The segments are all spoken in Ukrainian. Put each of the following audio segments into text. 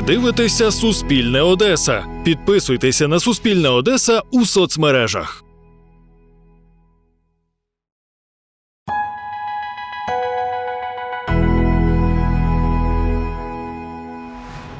Ви дивитеся Суспільне Одеса. Підписуйтеся на Суспільне Одеса у соцмережах.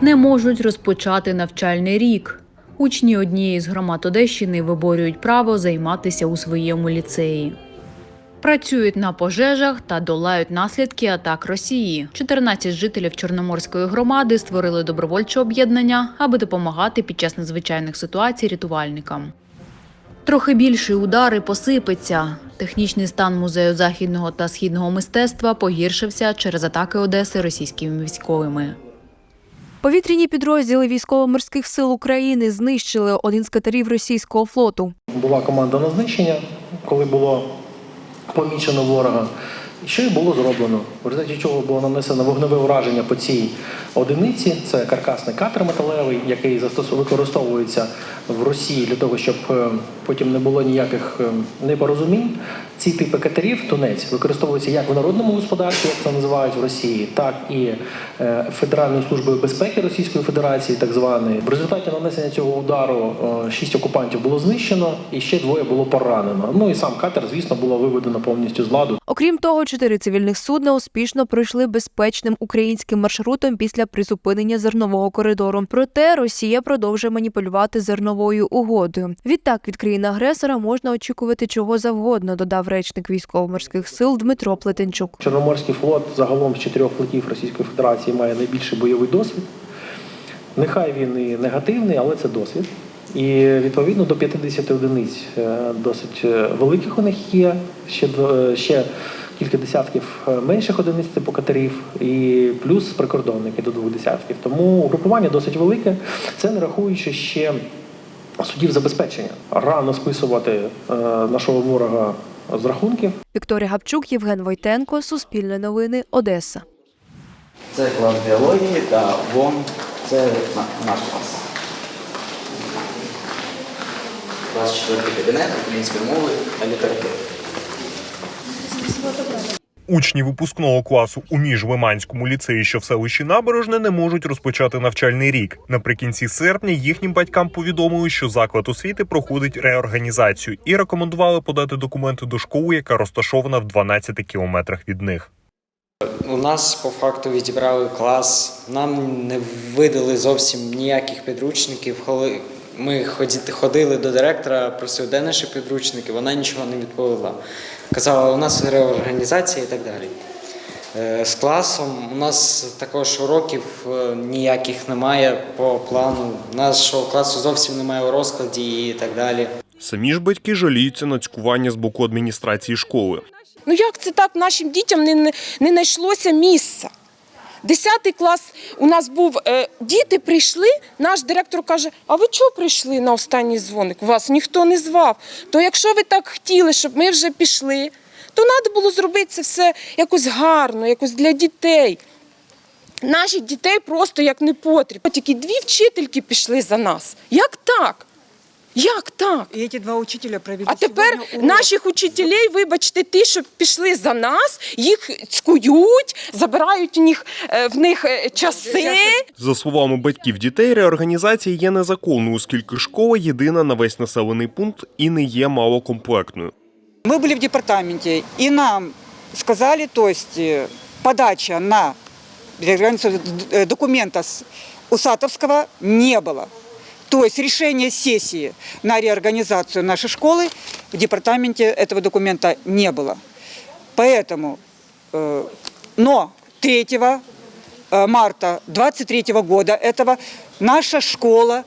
не можуть розпочати навчальний рік. Учні однієї з громад Одещини виборюють право займатися у своєму ліцеї. Працюють на пожежах та долають наслідки атак Росії. 14 жителів Чорноморської громади створили добровольче об'єднання, аби допомагати під час надзвичайних ситуацій рятувальникам. Трохи більший удар і посипеться. Технічний стан музею західного та східного мистецтва погіршився через атаки Одеси російськими військовими. Повітряні підрозділи військово-морських сил України знищили один з катерів російського флоту. Була команда на знищення, коли було помічено ворога. Що і було зроблено? В результаті чого було нанесено вогневе ураження по цій одиниці. Це каркасний катер металевий, який використовується в Росії для того, щоб е, потім не було ніяких е, непорозумінь. Ці типи катерів, тунець, використовуються як в народному господарстві, як це називають в Росії, так і е, Федеральною службою безпеки Російської Федерації, так званої. В результаті нанесення цього удару шість окупантів було знищено і ще двоє було поранено. Ну і сам катер, звісно, було виведено повністю з ладу. Окрім того, чотири цивільних судна успішно пройшли безпечним українським маршрутом після призупинення зернового коридору. Проте Росія продовжує маніпулювати зерновою угодою. Відтак від країни-агресора можна очікувати чого завгодно, додав речник військово-морських сил Дмитро Плетенчук. Чорноморський флот загалом з чотирьох флотів Російської Федерації має найбільший бойовий досвід. Нехай він і негативний, але це досвід. І відповідно до 50 одиниць е, досить е, великих у них є. Ще, е, ще кілька десятків менших одиниць типу катерів, і плюс прикордонники до двох десятків. Тому угрупування досить велике. Це не рахуючи ще судів забезпечення. Рано списувати е, нашого ворога з рахунків. Вікторія Гапчук, Євген Войтенко, Суспільне новини, Одеса. Це клас біології та вон це наш клас. Клас четвертий кабінет української мови та літератури. Учні випускного класу у міжлиманському ліцеї, що в селищі Набережне, не можуть розпочати навчальний рік. Наприкінці серпня їхнім батькам повідомили, що заклад освіти проходить реорганізацію і рекомендували подати документи до школи, яка розташована в 12 кілометрах від них. У нас по факту відібрали клас, нам не видали зовсім ніяких підручників. Коли Ми ходили до директора, просили, де наші підручники, вона нічого не відповіла. Казала, у нас реорганізація і так далі. Е, З класом у нас також уроків е, ніяких немає по плану. Нашого класу зовсім немає у розкладі і так далі. Самі ж батьки жаліються на цькування з боку адміністрації школи. Ну як це так нашим дітям не, не, не знайшлося місця? Десятий клас у нас був, е, діти прийшли, наш директор каже, а ви чого прийшли на останній дзвоник? Вас ніхто не звав. То якщо ви так хотіли, щоб ми вже пішли, то треба було зробити це все якось гарно, якось для дітей. Наших дітей просто як не потрібно. Тільки дві вчительки пішли за нас. Як так? Як так? И эти два учителя провели А тепер сегодня урок. наших учителей, вибачте, ті, що пішли за нас, їх цькують, забирають у них е, в них е, часи. За словами батьків дітей, реорганізація є незаконною, оскільки школа єдина на весь населений пункт і не є малокомплектною. Мы были в департаменте, и нам сказали, то есть э, подача на реорганизацию д- документа с Усатовского не было. То есть решение сессии на реорганизацию нашей школы в департаменте этого документа не было. Поэтому, э, но 3 э, марта 23 года этого наша школа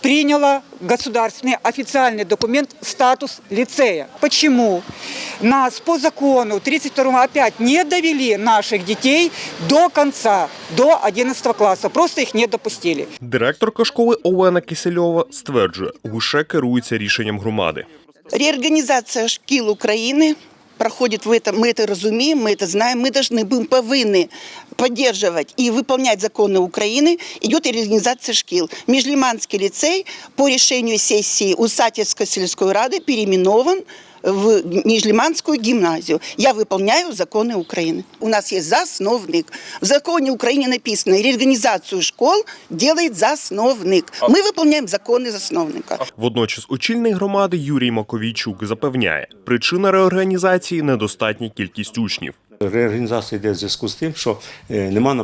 приняла государственный официальный документ статус лицея. Почему? Нас по закону 32 опять не довели наших детей до конца, до 11 класса. Просто их не допустили. Директорка школи Олена Кисельова стверджує, лише керується рішенням громади. Реорганізація шкіл України проходит в этом, мы это разумеем, мы это знаем, мы должны будем повинны поддерживать и выполнять законы Украины, идет реорганизация шкил. Межлиманский лицей по решению сессии Усатевской сельской рады переименован в Міжліманську гімназію. Я виконую закони України. У нас є засновник. В законі України написано, реорганізацію школ робить засновник. Ми виконуємо закони засновника. Водночас очільник громади Юрій Маковійчук запевняє, причина реорганізації недостатня кількість учнів. Реорганізація йде в зв'язку з тим, що е, нема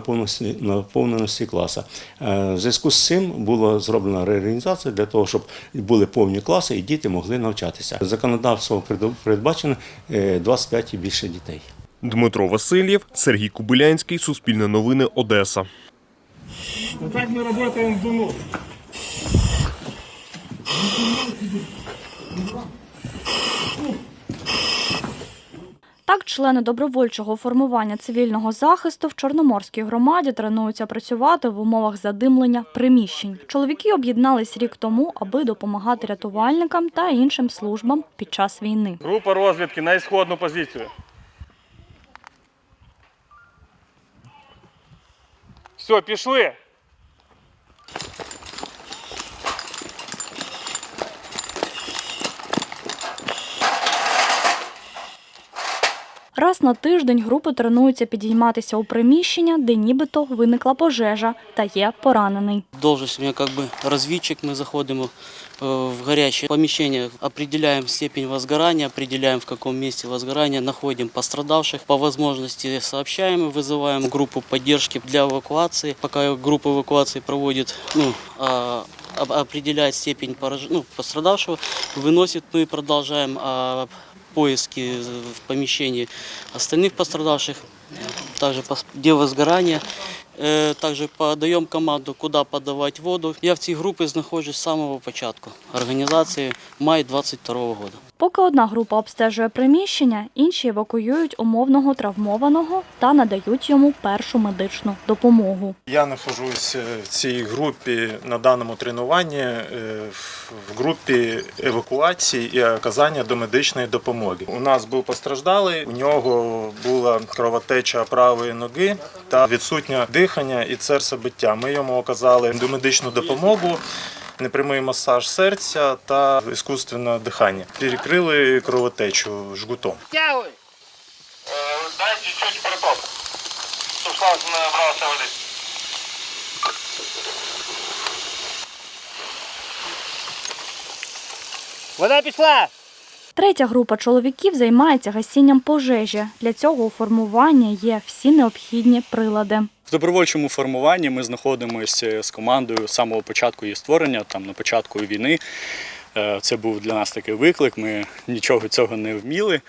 наповненості, класу. Е, В зв'язку з цим була зроблена реорганізація для того, щоб були повні класи і діти могли навчатися. Законодавство передбачено е, 25 і більше дітей. Дмитро Васильєв, Сергій Кубилянський, Суспільне новини, Одеса. Так, члени добровольчого формування цивільного захисту в Чорноморській громаді тренуються працювати в умовах задимлення приміщень. Чоловіки об'єднались рік тому, аби допомагати рятувальникам та іншим службам під час війни. Група розвідки на ісходну позицію. Все, пішли. Раз на тиждень групи тренуються підійматися у приміщення, де нібито виникла пожежа та є поранений. Должность у меня как бы разведчик, мы заходим э, в горячее помещение, определяем степень возгорания, определяем в каком месте возгорания, находим пострадавших, по возможности сообщаем и вызываем группу поддержки для эвакуации. Пока группа эвакуации проводит, ну, а, об- определяет степень пораж- ну, пострадавшего, выносит, мы продолжаем а, поиски в помещении остальных пострадавших, также дело где Е, Також подаємо команду, куди подавати воду. Я в цій групі знаходжусь з самого початку організації май 22 року. Поки одна група обстежує приміщення, інші евакуюють умовного травмованого та надають йому першу медичну допомогу. Я нахожусь е, в цій групі на даному тренуванні е, в групі евакуації і оказання домедичної допомоги. У нас був постраждалий, у нього була кровотеча правої ноги та відсутнє дихання і серцебиття. Ми йому оказали домедичну допомогу. Непрямий масаж серця та іскусственне дихання. Перекрили кровотечу жгутом. Дайте чуть проток. Суслав набрався води. Вода пішла! Третя група чоловіків займається гасінням пожежі. Для цього у формування є всі необхідні прилади. В добровольчому формуванні ми знаходимося з командою з самого початку її створення, там на початку війни. Е, Це був для нас такий виклик. Ми нічого цього не вміли,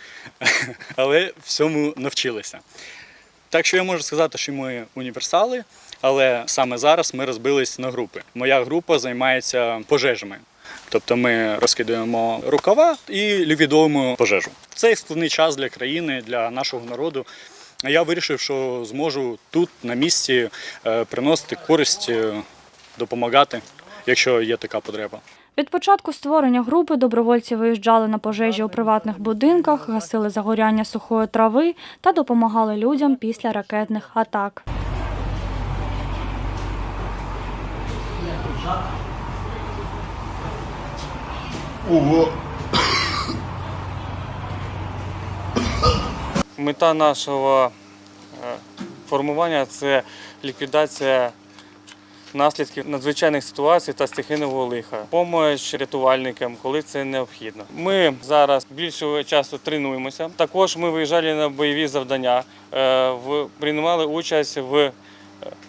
але всьому навчилися. Так що я можу сказати, що ми універсали, але саме зараз ми розбились на групи. Моя група займається пожежами. Тобто ми розкидаємо рукава і ліквідуємо пожежу. Це складний час для країни, для нашого народу. Я вирішив, що зможу тут, на місці, е, приносити користь, е, допомагати, якщо є така потреба. Від початку створення групи добровольці виїжджали на пожежі у приватних будинках, гасили загоряння сухої трави та допомагали людям після ракетних атак. Мета нашого е, формування це ліквідація наслідків надзвичайних ситуацій та стихійного лиха, помощь рятувальникам, коли це необхідно. Ми зараз більшого часу тренуємося. Також ми виїжджали на бойові завдання, е, приймали участь в е,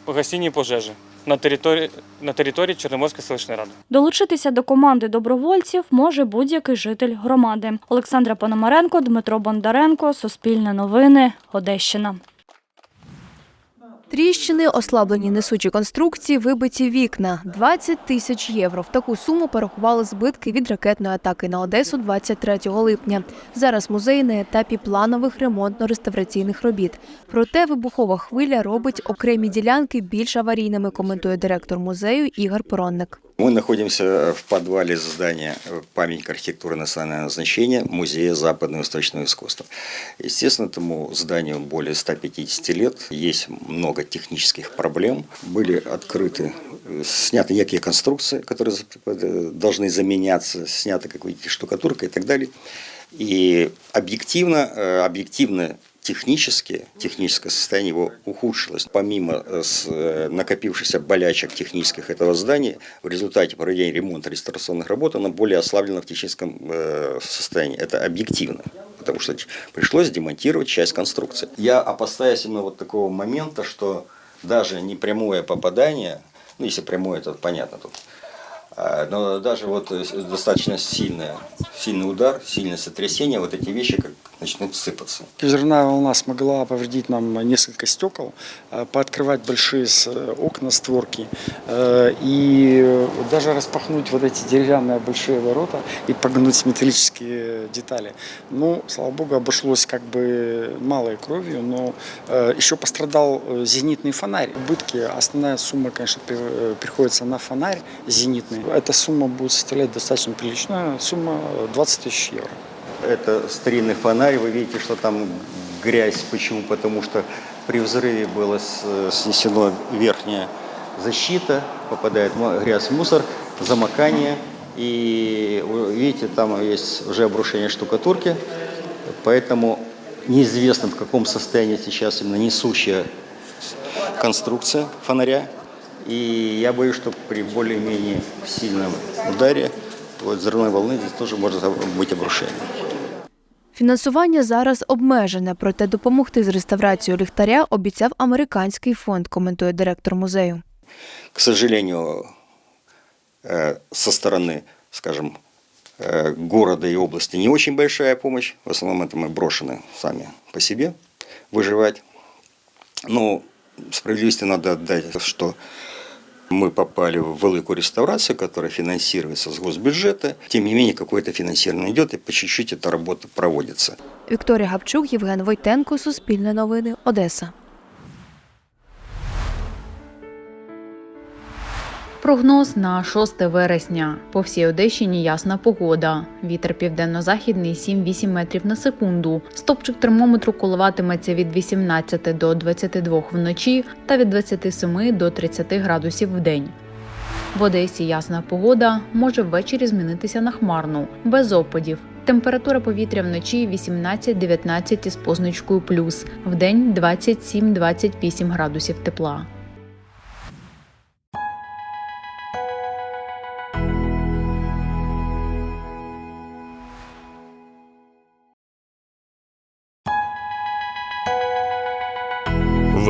гасінні пожежі на території на території Чорноморської селищної ради. Долучитися до команди добровольців може будь-який житель громади. Олександра Пономаренко, Дмитро Бондаренко, Суспільне новини, Одещина. Тріщини, ослаблені несучі конструкції, вибиті вікна. 20 тисяч євро. В таку суму порахували збитки від ракетної атаки на Одесу 23 липня. Зараз музей на етапі планових ремонтно-реставраційних робіт. Проте вибухова хвиля робить окремі ділянки більш аварійними, коментує директор музею Ігор Поронник. Мы находимся в подвале здания памятника архитектуры национального значения Музея западного и восточного искусства. Естественно, этому зданию более 150 лет. Есть много технических проблем. Были открыты, сняты некие конструкции, которые э, должны заменяться, снята какая-то штукатурка и так далее. И объективно, э, объективно технически, техническое состояние его ухудшилось. Помимо э, э, накопившихся болячек технических этого здания, в результате проведения ремонта реставрационных работ оно более ослаблено в техническом э, состоянии. Это объективно, потому что пришлось демонтировать часть конструкции. Я опасаюсь именно вот такого момента, что даже непрямое попадание, ну если прямое, то понятно тут, а, но даже вот достаточно сильное, сильный удар, сильное сотрясение, вот эти вещи как начнут сыпаться. Взрывная волна смогла повредить нам несколько стекол, э, пооткрывать большие э, окна, створки э, и даже распахнуть вот эти деревянные большие ворота и погнуть металлические детали. Ну, слава богу, обошлось как бы малой кровью, но еще пострадал зенитный фонарь. Убытки, основная сумма, конечно, при- приходится на фонарь зенитный. Эта сумма будет составлять достаточно приличная сумма э, 20 тысяч евро. Это старинный фонарь, вы видите, что там грязь. Почему? Потому что при взрыве была с- снесена верхняя защита, попадает грязь, мусор, замокание. И видите, там есть уже обрушение штукатурки, поэтому неизвестно, в каком состоянии сейчас именно несущая конструкция фонаря. И я боюсь, что при более-менее сильном ударе вот взрывной волны здесь тоже может быть обрушение. Фінансування зараз обмежене, проте допомогти з реставрацією ліхтаря обіцяв американський фонд, коментує директор музею. К сожалению, э, со стороны, скажем, э, города и области не очень большая помощь. В основном это мы брошены сами по себе выживать. Но справедливости надо отдать, что мы попали в великую реставрацию, которая финансируется с госбюджета. Тем не менее, какое-то финансирование идет, и по чуть-чуть эта работа проводится. Вікторія Гапчук, Євген Войтенко, Суспільне новини, Одеса. Прогноз на 6 вересня. По всій Одещині ясна погода. Вітер південно-західний 7-8 метрів на секунду. Стопчик термометру коливатиметься від 18 до 22 вночі та від 27 до 30 градусів в день. В Одесі ясна погода може ввечері змінитися на хмарну, без опадів. Температура повітря вночі 18-19 із позначкою плюс, вдень 27-28 градусів тепла.